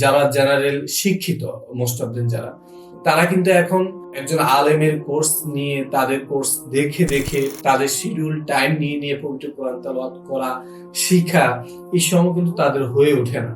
যারা জেনারেল শিক্ষিত most of then যারা, তারা কিন্তু এখন একজন আলেমের কোর্স নিয়ে, তাদের কোর্স দেখে দেখে, তাদের শিডিউল টাইম নিয়ে নিয়ে পবিত্র কোরআন তালাওয়াত করা, শিখা, এই সময় কিন্তু তাদের হয়ে ওঠে না।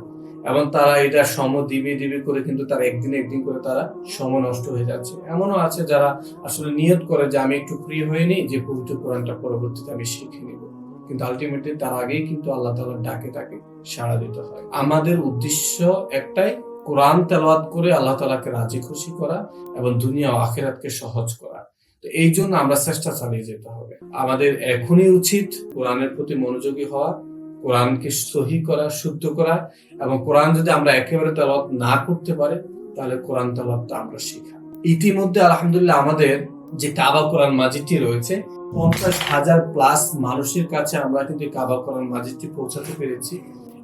এবং তারা এটা সম দিবে দিবে করে কিন্তু তারা একদিন একদিন করে তারা সময় নষ্ট হয়ে যাচ্ছে। এমনও আছে যারা আসলে নিয়ত করে যে আমি একটু ফ্রি হয়ে নিই, যে পবিত্র কোরআনটা পরবর্তীতে আমি শিখে নিব। কিন্তু আলটিমেটলি তার আগেই কিন্তু আল্লাহ তালার ডাকে তাকে সাড়া দিতে হয়। আমাদের উদ্দেশ্য একটাই কোরআন তেলাওয়াত করে আল্লাহ তালাকে রাজি খুশি করা এবং দুনিয়া আখেরাতকে সহজ করা। তো এই জন্য আমরা চেষ্টা চালিয়ে যেতে হবে। আমাদের এখনই উচিত কোরআনের প্রতি মনোযোগী হওয়া, কোরআনকে সহি করা, শুদ্ধ করা এবং কোরআন যদি আমরা একেবারে তেলাওয়াত না করতে পারি, তাহলে কোরআন তেলাওয়াতটা আমরা শিখা। ইতিমধ্যে আলহামদুলিল্লাহ আমাদের যে কাবা কোরআন মাজিদটি রয়েছে, পঞ্চাশ হাজার প্লাস মানুষের কাছে আমরা কিন্তু কাবা কোরআন মাজিদটি পৌঁছাতে পেরেছি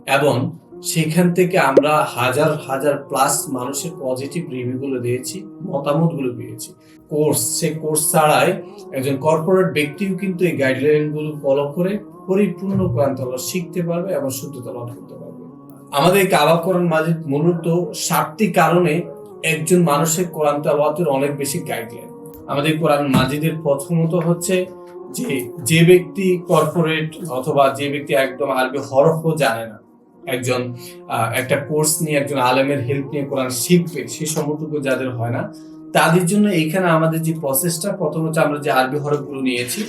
এবং সেখান থেকে আমরা হাজার হাজার প্লাস মানুষের পজিটিভ রিভিউ গুলো দিয়েছি মতামতগুলো পেয়েছি। কোর্স সে কোর্স ছাড়াই একজন কর্পোরেট ব্যক্তিও কিন্তু এই গাইডলাইনগুলো ফলো করে পরিপূর্ণ কোরআন তালাওয়াত শিখতে পারবে এবং শুদ্ধ তালাওয়াত করতে পারবে। আমাদের এই কাবা কোরআন মাজিদ মূলত সাতটি কারণে একজন মানুষের কোরআন তালাওয়াতের অনেক বেশি গাইডলাইন আমাদের কোরআন মাজিদের প্রথমত হচ্ছে যে যে ব্যক্তি কর্পোরেট অথবা যে ব্যক্তি একদম আরবি হরফও জানে না, একজন একটা কোর্স নিয়ে একজন আলেমের হেল্প নিয়ে কোরআন শিখবে, সে সময়টুকু যাদের হয় না, তাদের জন্য এইখানে আমাদের যে প্রসেসটা প্রথম হচ্ছে আমরা যে আরবি হরফগুলো নিয়েছি,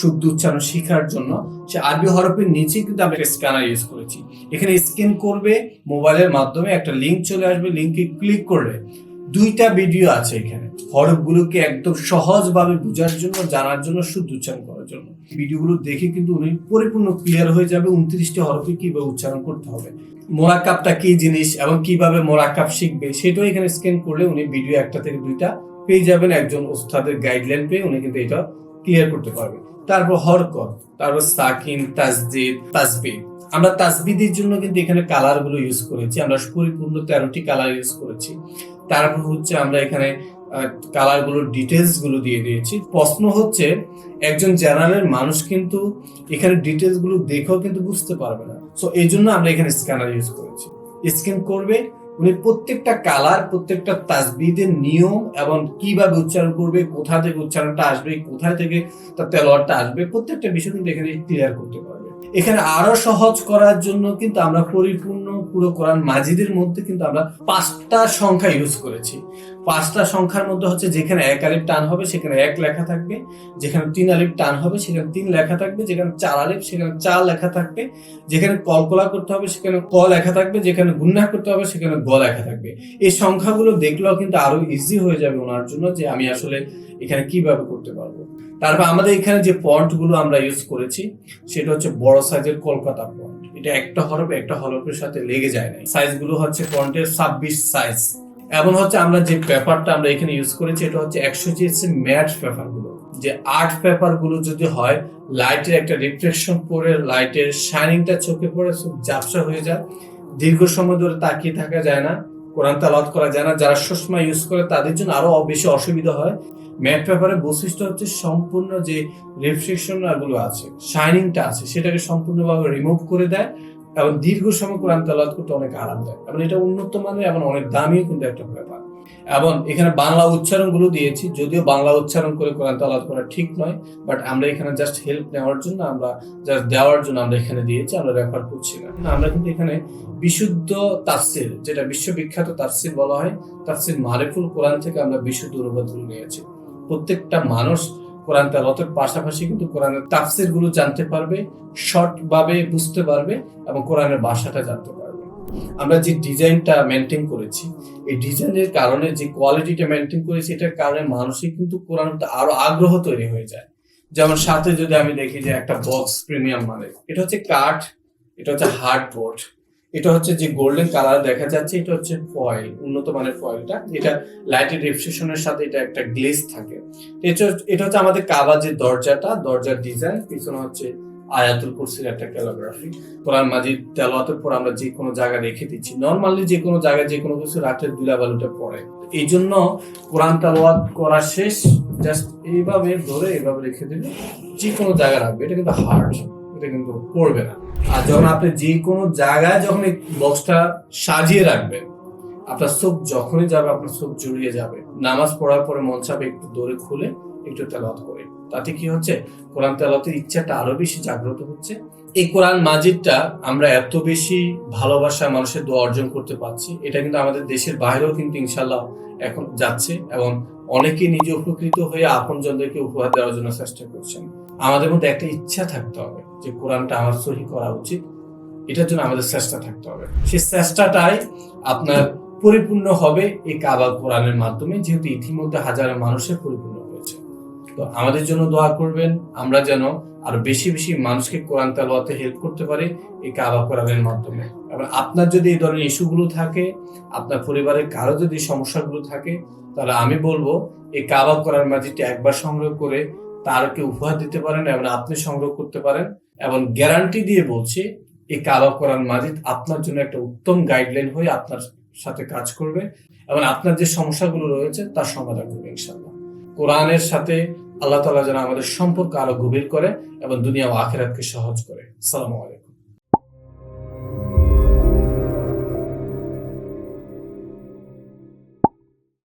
শুদ্ধ উচ্চারণ শেখার জন্য, সে আরবি হরফের নিচে কিন্তু আমরা স্ক্যানার ইউজ করেছি। এখানে স্ক্যান করবে মোবাইলের মাধ্যমে একটা লিঙ্ক চলে আসবে লিঙ্কে ক্লিক করলে দুইটা ভিডিও আছে এখানে। হরফগুলোকে একদম সহজভাবে বোঝার জন্য, জানার জন্য শুদ্ধ উচ্চারণ করার জন্য। ভিডিওগুলো দেখে কিন্তু উনি পরিপূর্ণ ক্লিয়ার হয়ে যাবে উনত্রিশটি হরফে কীভাবে উচ্চারণ করতে হবে। মোরাকাবটা কি জিনিস এবং কীভাবে মোরাকাব শিখবে সেটাও এখানে স্ক্যান করলে উনি ভিডিও একটা থেকে দুইটা পেয়ে যাবেন। একজন ওস্তাদের গাইডলাইন পেয়ে উনি কিন্তু এটা ক্লিয়ার করতে পারবে। তারপর হরকত, তারপর সাকিন, তাসদিদ তাসবিদ আমরা তাসবিদের জন্য কিন্তু এখানে কালারগুলো ইউজ করেছি। আমরা পরিপূর্ণ তেরোটি কালার ইউজ করেছি। তারপর হচ্ছে আমরা এখানে কালারগুলোর ডিটেলসগুলো দিয়ে দিয়েছি। প্রশ্ন হচ্ছে, একজন জেনারেল মানুষ কিন্তু এখানে ডিটেলসগুলো দেখেও কিন্তু বুঝতে পারবে না। সো এই জন্য আমরা এখানে স্ক্যানার ইউজ করেছি। স্ক্যান করবে, উনি প্রত্যেকটা কালার, প্রত্যেকটা তাসবিদের নিয়ম এবং কীভাবে উচ্চারণ করবে, কোথা থেকে উচ্চারণটা আসবে, কোথায় থেকে তার তেলোয়ারটা আসবে, প্রত্যেকটা বিষয় কিন্তু এখানে ক্লিয়ার করতে পারবে। এখানে আরও সহজ করার জন্য কিন্তু আমরা পরিপূর্ণ পুরো কোরআন মাজিদের মধ্যে কিন্তু আমরা পাঁচটা সংখ্যা ইউজ করেছি। পাঁচটা সংখ্যার মধ্যে হচ্ছে যেখানে এক আলিফ টান হবে, সেখানে এক লেখা থাকবে। যেখানে তিন আলিফ টান হবে, সেখানে তিন লেখা থাকবে। যেখানে চার আলিফ, সেখানে চার লেখা থাকবে। যেখানে কলকলা করতে হবে, সেখানে ক লেখা থাকবে। যেখানে গুন্না করতে হবে, সেখানে গ লেখা থাকবে। এই সংখ্যাগুলো দেখলেও কিন্তু আরও ইজি হয়ে যাবে ওনার জন্য যে আমি আসলে এখানে কীভাবে করতে পারব। তারপর আমাদের এখানে যে পয়েন্টগুলো আমরা ইউজ করেছি, সেটা হচ্ছে বড় সাইজের কলকাতা পয়েন্ট এটা একটা হরফ, একটা হরফের সাথে লেগে যায় না সাইজগুলো হচ্ছে পয়েন্টের ছাব্বিশ সাইজ এমন হচ্ছে আমরা যে পেপারটা আমরা এখানে ইউজ করেছি, এটা হচ্ছে একশো জিএসি ম্যাট পেপারগুলো। যে আর্ট পেপারগুলো যদি হয় লাইটের একটা রিফ্লেকশন পড়ে লাইটের শাইনিংটা চোখে পড়ে, খুব ঝাপসা হয়ে যায়। দীর্ঘ সময় ধরে তাকিয়ে থাকা যায় না, কোরআন তালাত করা যায় না। যারা সবসময় ইউজ করে, তাদের জন্য আরও বেশি অসুবিধা হয়। ম্যাট পেপারের বৈশিষ্ট্য হচ্ছে সম্পূর্ণ যে রিফ্লেকশনগুলো আছে শাইনিংটা আছে, সেটাকে সম্পূর্ণভাবে রিমুভ করে দেয় এবং দীর্ঘ সময় কোরআন তালাত করতে অনেক আরামদায়ক এবং এটা উন্নত মানের এবং অনেক দামিও কিন্তু একটা ব্যাপার। এবং এখানে বাংলা উচ্চারণগুলো দিয়েছি, যদিও বাংলা উচ্চারণ করে কোরআন তালাত করা ঠিক নয় বাট আমরা এখানে জাস্ট হেল্প নেওয়ার জন্য, আমরা জাস্ট দেওয়ার জন্য আমরা এখানে দিয়েছি, আমরা রেফার করছি না। আমরা কিন্তু এখানে বিশুদ্ধ তাফসির, যেটা বিশ্ববিখ্যাত তাফসির বলা হয়, তাফসির মারিফুল কোরআন থেকে আমরা বিশুদ্ধ অনুবাদগুলো নিয়েছি। প্রত্যেকটা মানুষ কোরআন তেলাওয়াতের পাশাপাশি কিন্তু কোরআনের তাফসিরগুলো জানতে পারবে শর্ট ভাবে বুঝতে পারবে এবং কোরআনের ভাষাটা জানতে পারবে। আমরা যে ডিজাইনটা মেনটেন করেছি, এই ডিজাইনের কারণে যে কোয়ালিটিটা মেনটেন করেছি, এটার কারণে মানুষের কিন্তু কোরআন আরও আগ্রহ তৈরি হয়ে যায়। যেমন সাথে যদি আমি দেখি যে একটা বক্স প্রিমিয়াম মানে এটা হচ্ছে কাঠ, এটা হচ্ছে হার্ড বোর্ড এটা হচ্ছে যে গোল্ডেন কালার দেখা যাচ্ছে, এটা হচ্ছে ফয়েল উন্নত মানের ফয়েলটা এটা লাইটের রিফ্লেকশনের সাথে এটা একটা গ্লেজ থাকে। এটা হচ্ছে- আমাদের কাবাজের দরজাটা, দরজার ডিজাইন পিছনে হচ্ছে আয়াতুল কুরসির একটা ক্যালোগ্রাফি কোরআন মাজিদ তেলাওয়াতের পর আমরা যে কোনো জায়গায় রেখে দিচ্ছি। নর্মালি যে কোনো জায়গায় যে কোনো কিছু রাখলে দুলাবালুটা পড়ে। এই জন্য কোরআন তেলাওয়াত করা শেষ। জাস্ট এইভাবে ধরে এইভাবে রেখে দিলে যে কোনো জায়গায় রাখবে। এটা কিন্তু হার্ড এটা কিন্তু পড়বে না। আর যখন আপনি যে কোনো জায়গায় যখন এই বক্সটা সাজিয়ে রাখবেন, আপনার চোখ যখনই যাবে, আপনার চোখ জুড়িয়ে যাবে। নামাজ পড়ার পরে মন চাবে একটু দৌড়ে খুলে একটু তেলাওয়াত করে। তাতে কি হচ্ছে? কোরআন তেলাওয়াতের ইচ্ছাটা আরও বেশি জাগ্রত হচ্ছে। এই কোরআন মাজিদটা আমরা এত বেশি ভালোবাসা, মানুষের দোয়া অর্জন করতে পারছি। এটা কিন্তু আমাদের দেশের বাইরেও কিন্তু ইনশাল্লাহ এখন যাচ্ছে এবং অনেকে নিজে উপকৃত হয়ে আপনজনদেরকে উপহার দেওয়ার জন্য চেষ্টা করছেন। আমাদের মধ্যে একটা ইচ্ছা থাকতে হবে। যে কোরআনটা আমার সহি করা উচিত, এটার জন্য আমাদের চেষ্টা থাকতে হবে। সেই চেষ্টাটাই আপনার পরিপূর্ণ হবে এই কাবা কোরআনের মাধ্যমে, যেহেতু ইতিমধ্যে হাজারো মানুষের পরিপূর্ণ হয়েছে। তো আমাদের জন্য দোয়া করবেন, আমরা যেন আরও বেশি বেশি মানুষকে কোরআন তেলাওয়াতে হেল্প করতে পারি এই কাবা কোরআনের মাধ্যমে। এবং আপনার যদি এই ধরনের ইস্যুগুলো থাকে, আপনার পরিবারের কারও যদি সমস্যাগুলো থাকে, তাহলে আমি বলব, এই কাবা কোরআন মাজিদটি একবার সংগ্রহ করে তারকে উপহার দিতে পারেন এবং আপনি সংগ্রহ করতে পারেন। এবং গ্যারান্টি দিয়ে বলছি, এই কাবা কোরআন মাজিদ আপনার জন্য একটা উত্তম গাইডলাইন হয়ে আপনার সাথে কাজ করবে এবং আপনার যে সমস্যাগুলো রয়েছে তার সমাধান করবে ইনশাল্লাহ কোরআনের সাথে আল্লাহ তালা যেন আমাদের সম্পর্ক আরও গভীর করে এবং দুনিয়া ও আখেরাতকে সহজ করে। সালামু আলাইকুম।